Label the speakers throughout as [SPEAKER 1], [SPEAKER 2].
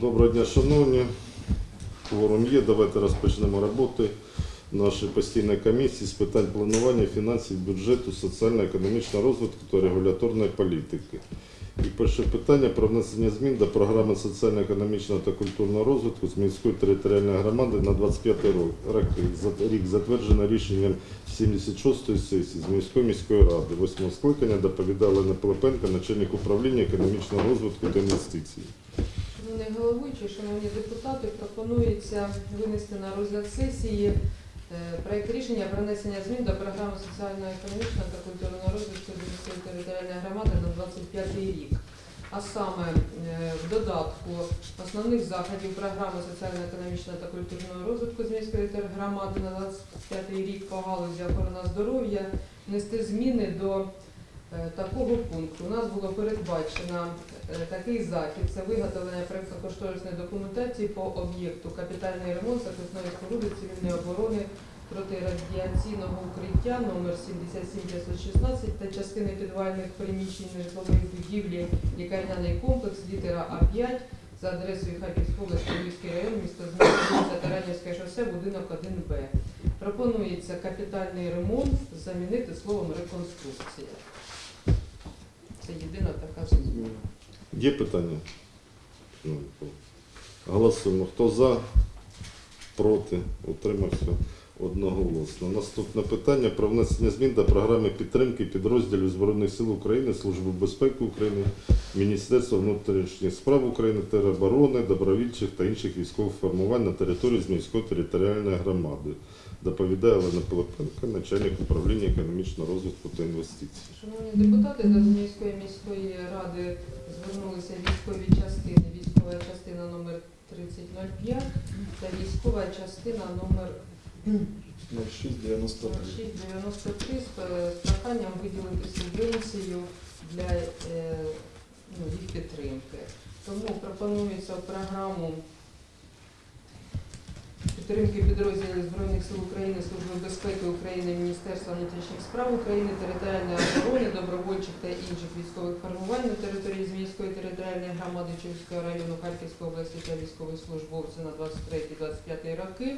[SPEAKER 1] Доброго дня, шановні. Форум є. Давайте розпочнемо роботи нашої постійної комісії з питань планування фінансів, бюджету, соціально-економічного розвитку та регуляторної політики. І перше питання про внесення змін до програми соціально-економічного та культурного розвитку з міської територіальної громади на 25 ро- роки. Рік затверджено рішенням 76-ї сесії з міської міської ради 8 скликання доповідала Олена Пилипенко, начальник управління економічного розвитку та інвестицій.
[SPEAKER 2] Головуючий, шановні депутати, пропонується винести на розгляд сесії е, проект рішення про внесення змін до програми соціально-економічного та культурного розвитку міської територіальної громади на 25 рік. А саме е, в додатку основних заходів програми соціально-економічного та культурного розвитку з міської громади на 25 рік по галузі охорона здоров'я внести зміни до е, такого пункту. У нас було передбачено такий захід. Це виготовлення проєктно-кошторисної документації по об'єкту капітальний ремонт захисної споруди цивільної оборони протирадіаційного укриття номер 77516 та частини підвальних приміщень нежитлової будівлі лікарняний комплекс літера А5 за адресою Харківської області, Львівський район, місто Зміни, Таранівське шосе, будинок 1Б. Пропонується капітальний ремонт замінити словом реконструкція. Це єдина така зміна.
[SPEAKER 1] Є питання? Ну, Голосуємо. Хто за? Проти? Утримався одноголосно. Наступне питання про внесення змін до програми підтримки підрозділів Збройних сил України, Служби безпеки України, Міністерства внутрішніх справ України, тероборони, добровільчих та інших військових формувань на території Зміської територіальної громади. Доповідає Олена Пилипенко, начальник управління економічного розвитку та інвестицій.
[SPEAKER 2] Шановні депутати, до Зміївської міської ради звернулися військові частини. Військова частина номер 3005 та військова частина номер
[SPEAKER 3] 0693.
[SPEAKER 2] 0693 з проханням виділити субвенцію для е, ну, їх підтримки. Тому пропонується програму підтримки підрозділів Збройних сил України, Служби безпеки України, Міністерства внутрішніх справ України, територіальної оборони, добровольчих та інших військових формувань на території Зміївської територіальної громади Чуйського району Харківської області та військовослужбовців на 23-25 роки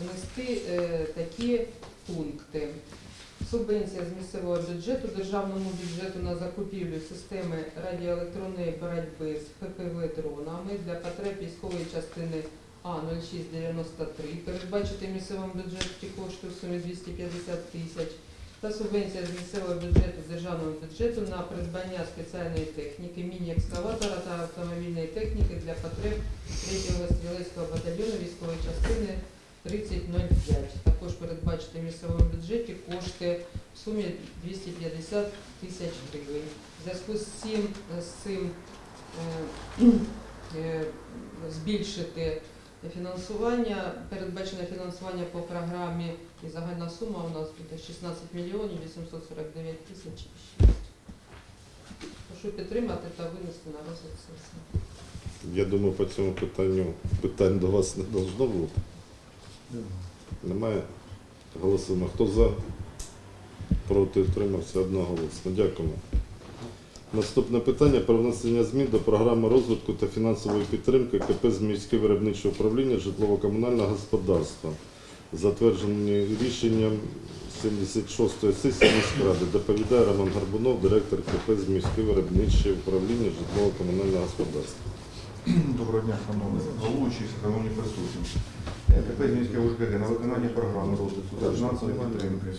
[SPEAKER 2] внести е, такі пункти. Субвенція з місцевого бюджету державному бюджету на закупівлю системи радіоелектронної боротьби з ФПВ-дронами для потреб військової частини А0693 передбачити місцевому бюджеті кошти в сумі 250 тисяч та субвенція з місцевого бюджету державного бюджету на придбання спеціальної техніки, міні-екскаватора та автомобільної техніки для потреб 3-го стрілецького батальйону військової частини 3005. Також передбачити в місцевому бюджеті кошти в сумі 250 тисяч гривень. В зв'язку з цим, з цим е, е, збільшити фінансування, передбачене фінансування по програмі і загальна сума у нас буде 16 мільйонів 849 тисяч. Прошу підтримати та винести на розгляд сесії.
[SPEAKER 1] Я думаю, по цьому питанню питань до вас не должно бути. Немає. Голосуємо. Хто за? Проти утримався одноголосно. Дякуємо. Наступне питання про внесення змін до програми розвитку та фінансової підтримки КП «Зміївське виробниче управління житлово-комунального господарства, затверджені рішенням 76-ї сесії міськради. Доповідає Роман Гарбунов, директор КП «Зміївське виробниче управління житлово-комунального господарства.
[SPEAKER 3] Доброго дня, шановні головуючі, шановні присутні. КП Зміське УЖКГ на виконання програми розвитку та фінансової підтримки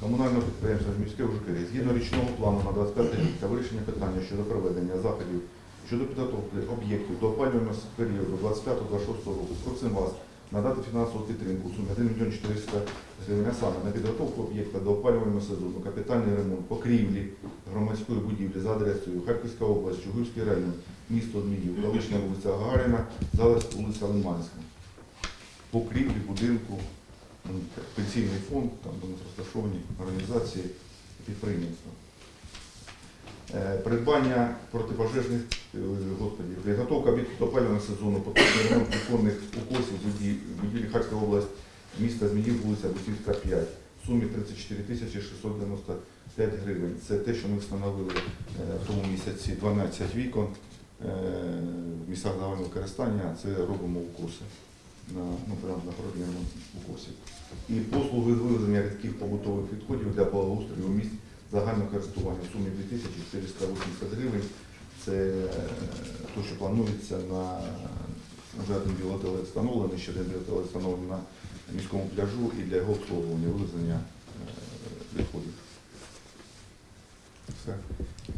[SPEAKER 3] комунального підприємства Зміське УЖКГ згідно річного плану на 25 рік та вирішення питання щодо проведення заходів щодо підготовки об'єктів до опалювального періоду 25-26 року. Просимо вас надати фінансову підтримку у сумі 1 мільйон 400 гривень, саме на підготовку об'єкта до опалювального сезону, капітальний ремонт, покрівлі громадської будівлі за адресою Харківська область, Чугуївський район, місто Зміїв, колишня вулиця Гагаріна, зараз вулиця Лиманська. Покрівлі будинку, пенсійний фонд, там де розташовані організації підприємства. Е, Придбання протипожежних е, господи, підготовка від опалювального сезону, поточний ремонт віконних укосів будівлі, будівлі Харківська область, міста Зміїв, вулиця Бусівська, 5, в сумі 34 тисячі 695 гривень. Це те, що ми встановили е, в тому місяці 12 вікон в місцях загального використання, це робимо курси на, ну, прямо на проведення курсів. І послуги вивезення рідких побутових відходів для благоустрою місць загального користування в сумі 2480 гривень. Це е, те, що планується на вже один білотеле встановлений, ще один білотеле встановлений на міському пляжу і для його обслуговування, вивезення е, відходів. Все.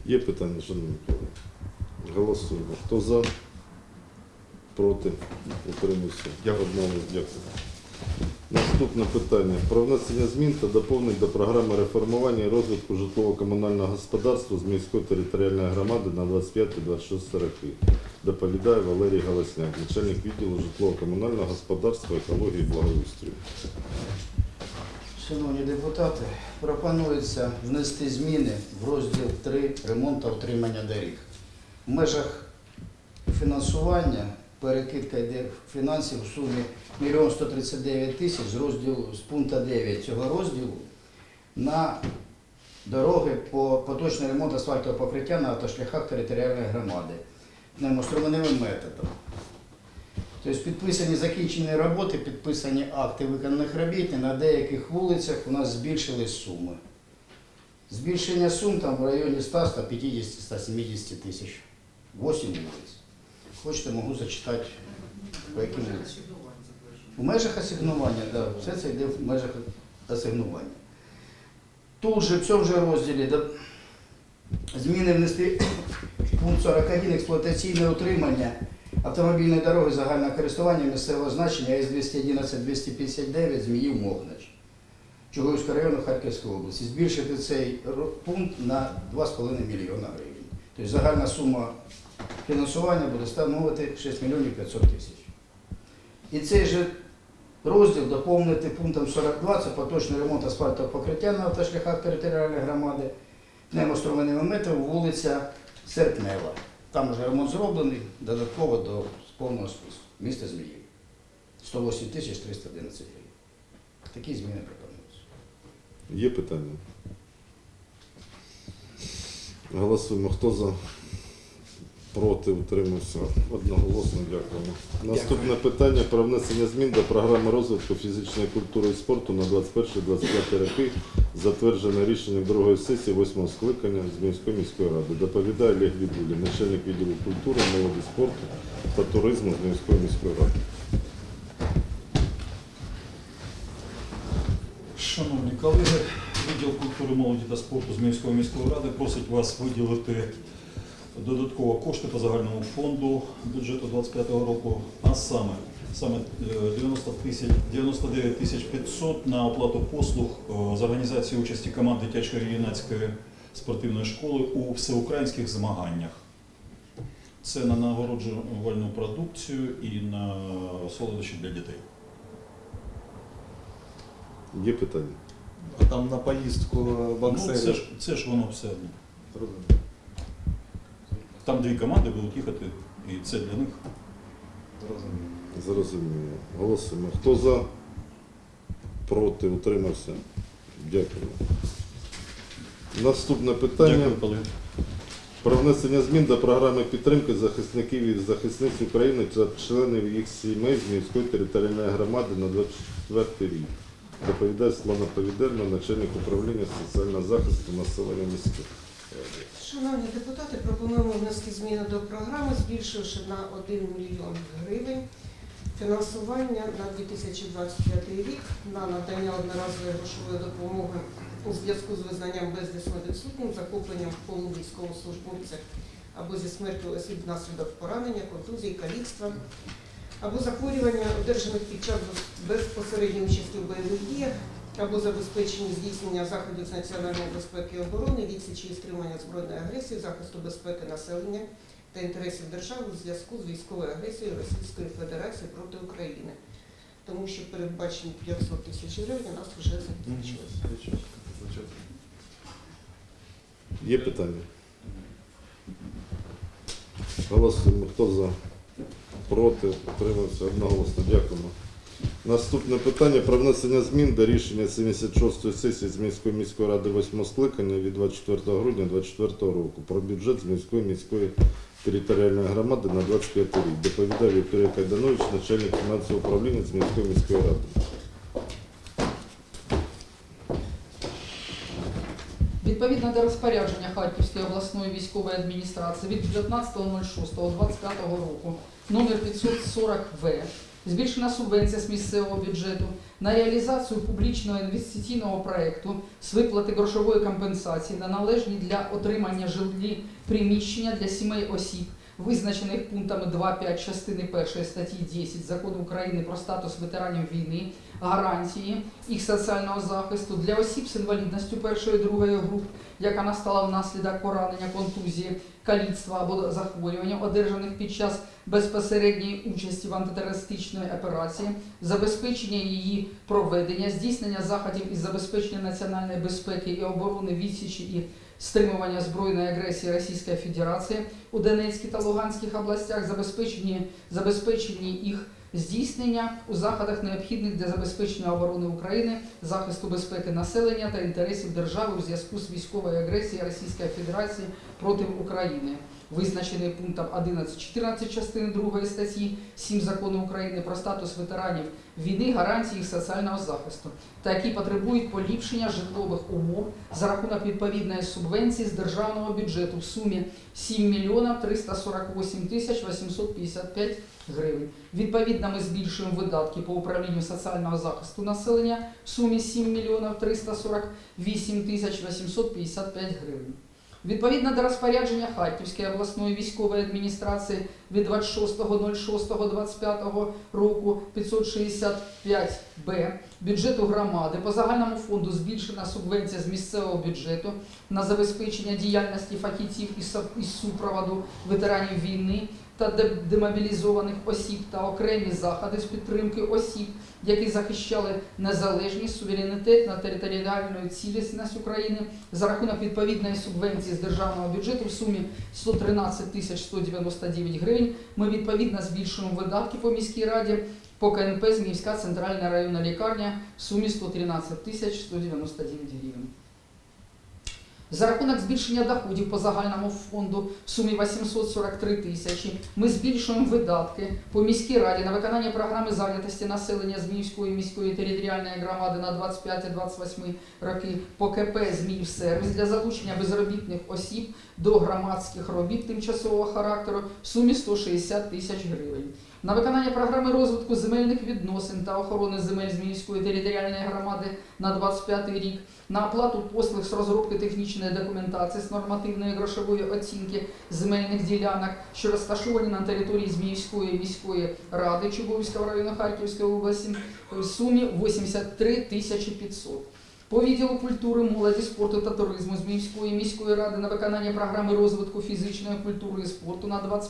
[SPEAKER 1] Є питання, шановні колеги? Голосуємо. Хто за? Проти? Утримався.
[SPEAKER 3] Дякую.
[SPEAKER 1] Одного. Дякую. Наступне питання. Про внесення змін та доповнень до програми реформування і розвитку житлово-комунального господарства з міської територіальної громади на 25-26 роки. Доповідає Валерій Галасняк, начальник відділу житлово-комунального господарства, екології і благоустрою.
[SPEAKER 4] Шановні депутати, пропонується внести зміни в розділ 3 ремонт та утримання доріг. В межах фінансування перекидка йде фінансів у сумі 1 139 тисяч з розділу з пункту 9 цього розділу на дороги по поточний ремонт асфальтового покриття на автошляхах територіальної громади пневмоструменевим методом. Тобто підписані закінчені роботи, підписані акти виконаних робіт, і на деяких вулицях у нас збільшились суми. Збільшення сум там в районі 100-150-170 тисяч. 8 вулиць. Хочете, можу зачитати, по яким вулицям. У межах асигнування, да, все це йде в межах асигнування. Тут же, в цьому же розділі да, зміни внести пункт 41 експлуатаційне утримання автомобільної дороги загального користування місцевого значення С-211-259 Зміїв Мохнач Чугуївського району Харківської області. Збільшити цей пункт на 2,5 мільйона гривень. Тобто загальна сума фінансування буде становити 6 мільйонів 500 тисяч. І цей же розділ доповнити пунктом 42 це поточний ремонт асфальтового покриття на автошляхах територіальної громади, пневмоструменевим метром, вулиця Серпнева. Там вже ремонт зроблений, додатково до повного списку. Місто Зміїв. 108 тисяч 311 гривень. Такі зміни пропонуються.
[SPEAKER 1] Є питання? Голосуємо. Хто за? Проти утримався. Одноголосно дякуємо. Наступне питання про внесення змін до програми розвитку фізичної культури і спорту на 21-25 роки, затверджене рішенням другої сесії 8 скликання Зміївської міської міської ради. Доповідає Олег Відулі, начальник відділу культури, молоді спорту та туризму Зміївської міської міської ради.
[SPEAKER 5] Шановні колеги, культури, молоді та спорту з Мінської міської ради просить вас виділити додатково кошти по загальному фонду бюджету 2025 року, а саме саме е, 90 тисяч 99 тисяч 500 на оплату послуг е, з організації участі команд дитячої юнацької спортивної школи у всеукраїнських змаганнях. Це на нагороджувальну продукцію і на солодощі для дітей.
[SPEAKER 1] Є питання?
[SPEAKER 6] А там на поїздку
[SPEAKER 5] Ну, це, ж, це ж воно все одно. Там дві команди будуть їхати, і це для них.
[SPEAKER 1] Зрозуміло. Голосуємо. Хто за? Проти утримався. Дякую. Наступне питання.
[SPEAKER 5] Дякую, колеги.
[SPEAKER 1] Про внесення змін до програми підтримки захисників і захисниць України та членів їх сімей з міської територіальної громади на 24 рік. Доповідає Світлана Повідельна, начальник управління соціального захисту населення міських.
[SPEAKER 7] Шановні депутати, пропонуємо внести зміни до програми, збільшивши на 1 мільйон гривень фінансування на 2025 рік на надання одноразової грошової допомоги у зв'язку з визнанням безвісно відсутнім, захопленням в полу військовослужбовця або зі смертю осіб внаслідок поранення, контузії, каліцтва або захворювання, одержаних під час безпосередньої участі в бойових діях або забезпечення здійснення заходів з національної безпеки і оборони, відсічі і стримання збройної агресії, захисту безпеки населення та інтересів держави у зв'язку з військовою агресією Російської Федерації проти України. Тому що передбачені 500 тисяч гривень у нас вже закінчилось.
[SPEAKER 1] Є питання? Голосуємо. Хто за? Проти? Утримався? Одноголосно. Дякуємо. Наступне питання про внесення змін до рішення 76-ї сесії з міської міської ради 8 скликання від 24 грудня 2024 року про бюджет з міської міської територіальної громади на 25 рік. Доповідає Вікторія Кайданович, начальник фінансового управління Змінської міської ради.
[SPEAKER 8] Відповідно до розпорядження Харківської обласної військової адміністрації від 19.06.25 року номер 540В збільшена субвенція з місцевого бюджету на реалізацію публічного інвестиційного проекту з виплати грошової компенсації на належні для отримання житлі приміщення для сімей осіб, визначених пунктами 2.5 частини 1 статті 10 Закону України про статус ветеранів війни, гарантії їх соціального захисту для осіб з інвалідністю першої і другої груп, яка настала внаслідок поранення, контузії, каліцтва або захворювання, одержаних під час безпосередньої участі в антитерористичної операції, забезпечення її проведення, здійснення заходів із забезпечення національної безпеки і оборони відсічі і стримування збройної агресії Російської Федерації у Донецькій та Луганських областях, забезпечення їх здійснення у заходах необхідних для забезпечення оборони України, захисту безпеки населення та інтересів держави у зв'язку з військовою агресією Російської Федерації проти України, визначений пунктом 11.14 частини 2 статті 7 Закону України про статус ветеранів війни, гарантії їх соціального захисту, та які потребують поліпшення житлових умов за рахунок відповідної субвенції з державного бюджету в сумі 7 мільйонів 348 тисяч 855 гривень. Відповідно, ми збільшуємо видатки по управлінню соціального захисту населення в сумі 7 мільйонів 348 тисяч 855 гривень. Відповідно до розпорядження Харківської обласної військової адміністрації від 26.06.25 року 565-Б бюджету громади по загальному фонду збільшена субвенція з місцевого бюджету на забезпечення діяльності фахівців із супроводу ветеранів війни та де- демобілізованих осіб та окремі заходи з підтримки осіб, які захищали незалежність, суверенітет на територіальну цілісність України за рахунок відповідної субвенції з державного бюджету в сумі 113 тисяч 199 гривень. Ми відповідно збільшуємо видатки по міській раді по КНП Зміївська центральна районна лікарня в сумі 113 тисяч 199 гривень. За рахунок збільшення доходів по загальному фонду в сумі 843 тисячі ми збільшуємо видатки по міській раді на виконання програми зайнятості населення Зміївської міської територіальної громади на 25-28 роки по КП «Зміївсервіс» для залучення безробітних осіб до громадських робіт тимчасового характеру в сумі 160 тисяч гривень. На виконання програми розвитку земельних відносин та охорони земель Зміївської територіальної громади на 25 рік на оплату послуг з розробки технічної документації з нормативної грошової оцінки земельних ділянок, що розташовані на території Зміївської міської ради Чубовського району Харківської області в сумі 83 тисячі 500. По відділу культури, молоді, спорту та туризму Зміївської міської ради на виконання програми розвитку фізичної культури і спорту на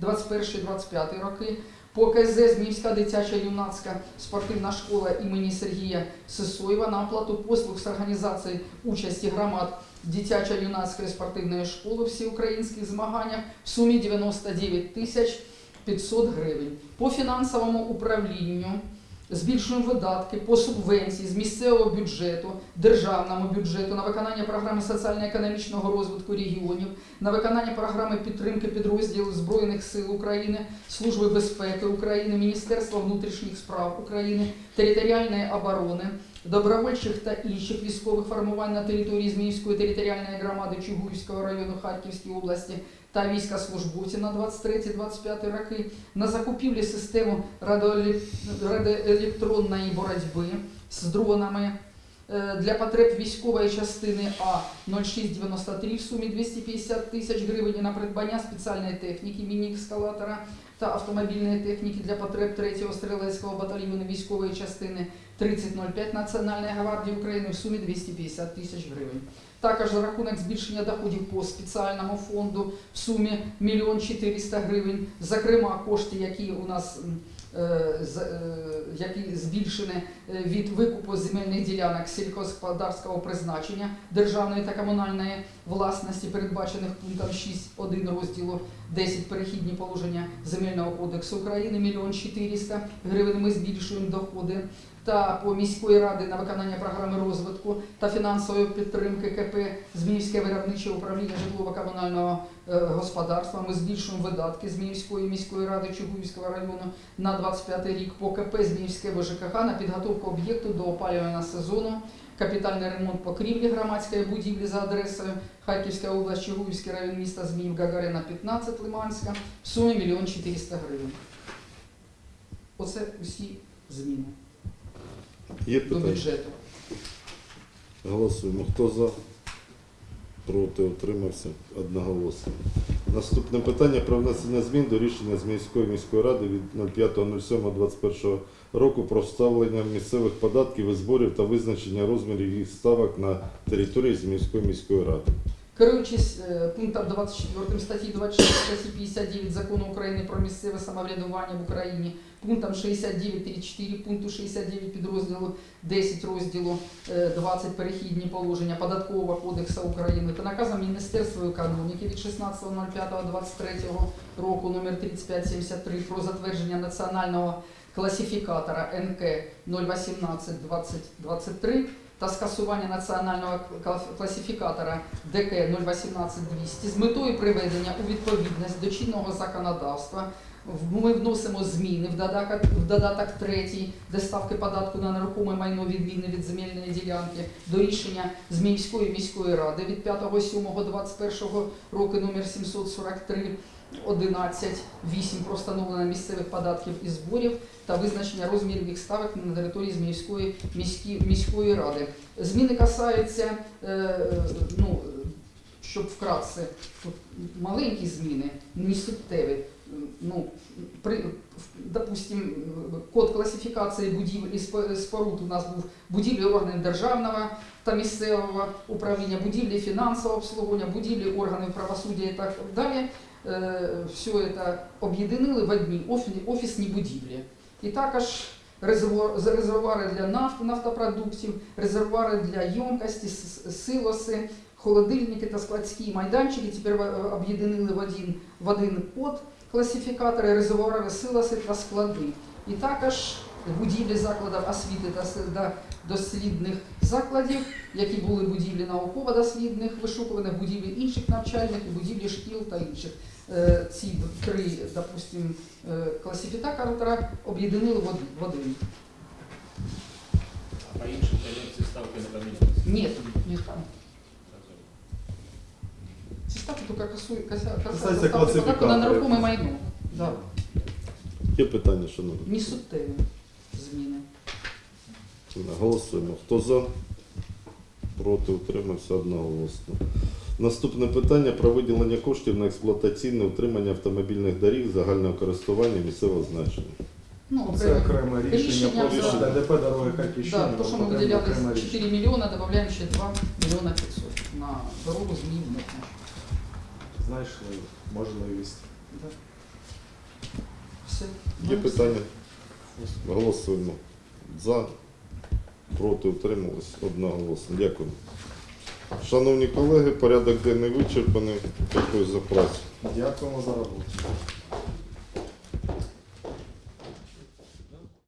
[SPEAKER 8] 21-25 роки. По КЗ Зміївська дитяча юнацька спортивна школа імені Сергія Сисоєва на оплату послуг з організації участі громад дитячо-юнацької спортивної школи всеукраїнських змаганнях в сумі 99 тисяч 500 гривень. По фінансовому управлінню збільшуємо видатки по субвенції з місцевого бюджету, державному бюджету на виконання програми соціально-економічного розвитку регіонів, на виконання програми підтримки підрозділів Збройних сил України, Служби безпеки України, Міністерства внутрішніх справ України, територіальної оборони, добровольчих та інших військових формувань на території Зміївської територіальної громади Чугуївського району Харківської області та військовослужбовців на 23-25 роки, на закупівлі системи радіоеле- радіоелектронної боротьби з дронами е, для потреб військової частини А 0693 в сумі 250 тисяч гривень на придбання спеціальної техніки міні-ескалатора та автомобільної техніки для потреб 3-го стрілецького батальйону військової частини 3005 Національної гвардії України в сумі 250 тисяч гривень. Також за рахунок збільшення доходів по спеціальному фонду в сумі 1 400 гривень, зокрема кошти, які у нас які збільшені е, від викупу земельних ділянок сільськогосподарського призначення державної та комунальної власності, передбачених пунктом 6.1 розділу 10 перехідні положення Земельного кодексу України, мільйон 400 гривень ми збільшуємо доходи. Та по міської ради на виконання програми розвитку та фінансової підтримки КП Зміївське виробниче управління житлово-комунального е, господарства. Ми збільшуємо видатки Зміївської міської ради Чугуївського району на 25 рік по КП Зміївське ВЖКХ на підготовку об'єкту до опалювального сезону, капітальний ремонт покрівлі громадської будівлі за адресою Харківська область, Чугуївський район міста Зміїв, Гагарина 15, Лиманська, в сумі 1 мільйон 400 гривень. Оце усі зміни
[SPEAKER 1] Є
[SPEAKER 8] до
[SPEAKER 1] питання?
[SPEAKER 8] бюджету.
[SPEAKER 1] Голосуємо. Хто за? Проти утримався одноголосно. Наступне питання про внесення змін до рішення з міської міської ради від 05.07.21 року про вставлення місцевих податків і зборів та визначення розмірів їх ставок на території Зміївської міської ради.
[SPEAKER 8] Керуючись е, пунктом 24 статті 26 статті 59 Закону України про місцеве самоврядування в Україні, пунктом 69.4 пункту 69 підрозділу 10 розділу е, 20 перехідні положення Податкового кодексу України та наказом Міністерства економіки від 16.05.23 року номер 3573 про затвердження національного класифікатора НК 018 2023 та скасування національного класифікатора ДК 018200 з метою приведення у відповідність до чинного законодавства. Ми вносимо зміни в додаток, в додаток 3, де ставки податку на нерухоме майно відмінне від земельної ділянки до рішення Зміївської міської ради від 5.7.21 року номер 743 11 8 про встановлення місцевих податків і зборів та визначення розмірів їх ставок на території Зміївської міські, міської ради. Зміни касаються, е, ну, щоб вкратце, маленькі зміни, не суттєві. Ну, при, допустим, код класифікації будівель і споруд у нас був будівлі органів державного та місцевого управління, будівлі фінансового обслуговування, будівлі органів правосуддя і так далі. Е, Все це об'єднали в одні офісні будівлі. І також резервуари для нафти, нафтопродуктів, резервуари для ємкості, силоси, холодильники та складські майданчики тепер об'єднали в один, в один код класифікатори, резервуари, силоси та склади. І також будівлі закладів освіти та дослідних закладів, які були будівлі науково-дослідних, вишукуваних, будівлі інших навчальних, будівлі шкіл та інших. Е, Ці три, допустим, е, класифікатора об'єднали в один-
[SPEAKER 9] А по іншим ставки не помінялися?
[SPEAKER 8] Ні, ні там. Касаються
[SPEAKER 6] Касаються
[SPEAKER 8] ставки податку на нерухоме майно. Да.
[SPEAKER 1] Є питання, шановні?
[SPEAKER 8] Не суттєві зміни.
[SPEAKER 1] Голосуємо. Хто за? Проти утримався одноголосно. Наступне питання про виділення коштів на експлуатаційне утримання автомобільних доріг загального користування місцевого значення.
[SPEAKER 8] Ну,
[SPEAKER 6] Це окреме рішення
[SPEAKER 8] Рішення
[SPEAKER 6] про
[SPEAKER 1] за-
[SPEAKER 6] ДП дороги Харківщини.
[SPEAKER 8] Да, то, що ми
[SPEAKER 6] окреме
[SPEAKER 8] виділяли
[SPEAKER 6] окреме
[SPEAKER 8] 4 мільйони, додаємо ще 2 мільйона 500 на дорогу Митне.
[SPEAKER 6] Знайшли можливість.
[SPEAKER 8] Да. Все.
[SPEAKER 1] Є
[SPEAKER 8] Ну,
[SPEAKER 1] питання? Голосуємо. За, проти утримались одноголосно. Дякую. Шановні колеги, порядок денний вичерпаний. Дякую за працю.
[SPEAKER 6] Дякуємо за роботу.